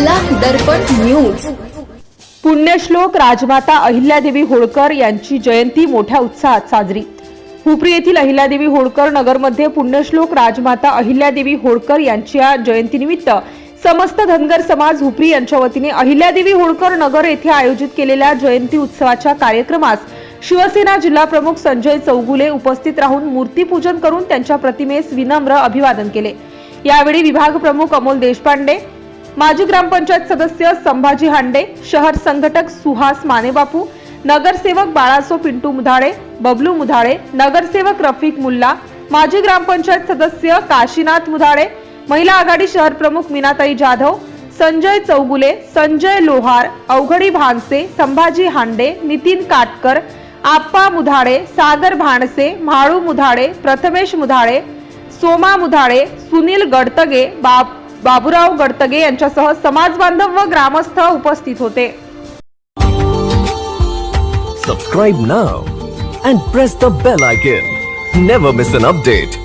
दर्पण news. पुण्यश्लोक राजमाता अहिल्यादेवी होळकर यांची जयंती मोठ्या उत्साहात साजरी. हुपरी येथील अहिल्यादेवी होळकर नगरमध्ये पुण्यश्लोक राजमाता अहिल्यादेवी होळकर यांच्या जयंतीनिमित्त समस्त धनगर समाज हुपरी यांच्या वतीने अहिल्यादेवी होळकर नगर येथे आयोजित केलेल्या जयंती उत्सवाच्या कार्यक्रमास शिवसेना जिल्हा प्रमुख संजय चौगुले उपस्थित राहून मूर्तीपूजन करून त्यांच्या प्रतिमेस विनम्र अभिवादन केले. यावेळी विभाग प्रमुख अमोल देशपांडे माजी ग्रामपंचायत सदस्य संभाजी हांडे शहर संघटक सुहास मानेबापू नगरसेवक बाळासो पिंटू मुधाळे बबलू मुधाळे नगरसेवक रफिक मुल्ला माजी ग्रामपंचायत सदस्य काशीनाथ मुधाळे महिला आघाडी शहर प्रमुख मीनाताई जाधव संजय चौगुले संजय लोहार अवघडी भानसे संभाजी हांडे नितीन काटकर आप्पा मुधाळे सागर भाणसे म्हाळू मुधाळे प्रथमेश मुधाळे सोमा मुधाळे सुनील गडतगे बाप बाबुराव गडतगे यांच्यासह समाज बांधव व ग्रामस्थ उपस्थित होते. सबस्क्राईब ना and press the bell icon never miss an update